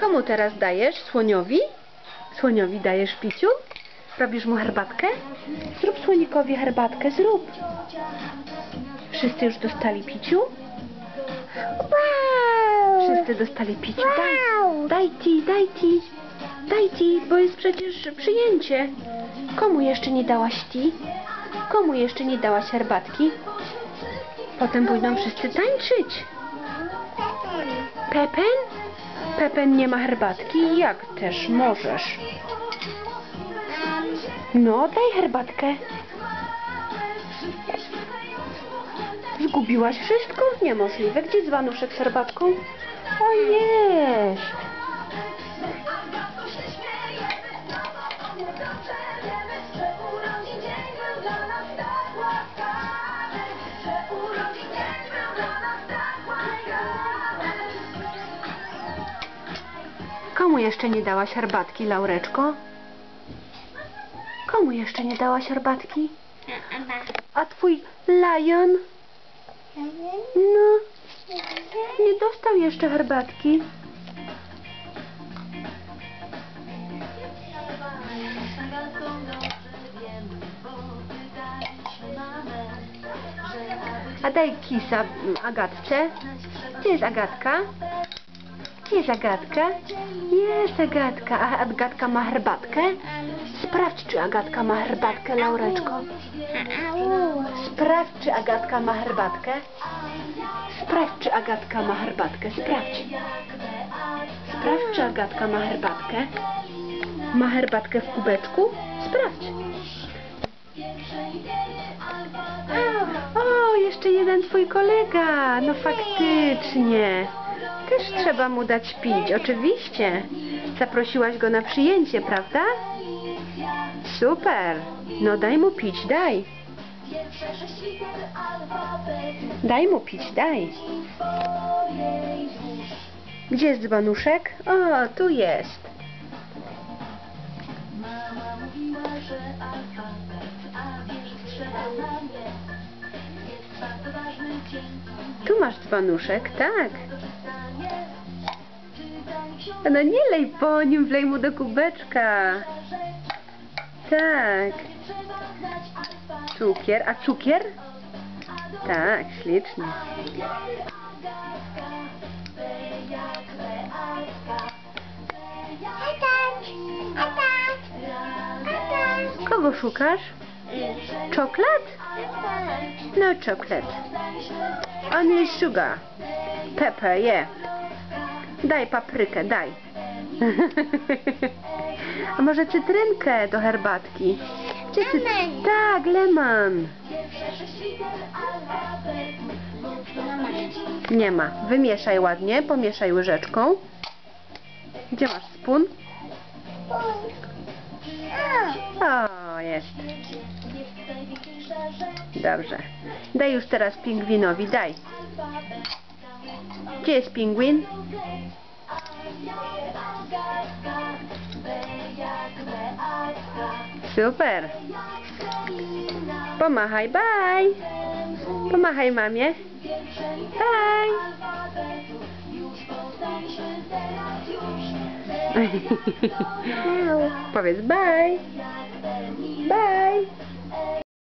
Komu teraz dajesz? Słoniowi? Słoniowi dajesz piciu? Robisz mu herbatkę? Zrób słonikowi herbatkę, zrób. Wszyscy już dostali piciu? Wow! Wszyscy dostali piciu. Daj, daj ci, daj ci. Daj ci, bo jest przecież przyjęcie. Komu jeszcze nie dałaś ti? Komu jeszcze nie dałaś herbatki? Potem pójdą wszyscy tańczyć. Pepen? Pepen nie ma herbatki? Jak też możesz? No, daj herbatkę. Zgubiłaś wszystko? Niemożliwe. Gdzie dzbanuszek z herbatką? O, Komu jeszcze nie dałaś herbatki, Laureczko? Komu jeszcze nie dałaś herbatki? A twój lion? No, nie dostał jeszcze herbatki. A daj kisa Agatce. Gdzie jest Agatka? Jest Agatka? Jest Agatka. A Agatka ma herbatkę? Sprawdź, czy Agatka ma herbatkę, Laureczko. Au! Sprawdź, czy Agatka ma herbatkę. Sprawdź, czy Agatka ma herbatkę. Sprawdź. Sprawdź, czy Agatka ma herbatkę. Ma herbatkę w kubeczku? Sprawdź. O, jeszcze jeden twój kolega. No faktycznie. Też trzeba mu dać pić, oczywiście. Zaprosiłaś go na przyjęcie, prawda? Super. No daj mu pić, daj. Daj mu pić, daj. Gdzie jest dzbanuszek? O, tu jest. Tu masz dzbanuszek, tak. No nie lej po nim, wlej mu do kubeczka. Tak. Cukier, a cukier? Tak, ślicznie. Kogo szukasz? Czoklat? No, czoklat. Only sugar. Pepper, yeah. Daj paprykę, daj. A może cytrynkę do herbatki? Gdzie cy... Tak, lemon. Nie ma. Wymieszaj ładnie, pomieszaj łyżeczką. Gdzie masz spun? O, jest. Dobrze. Daj już teraz pingwinowi, daj. Gdzie jest pingwin? Super. Pomachaj, bye. Pomachaj mamie. Bye. Powiedz bye. Bye.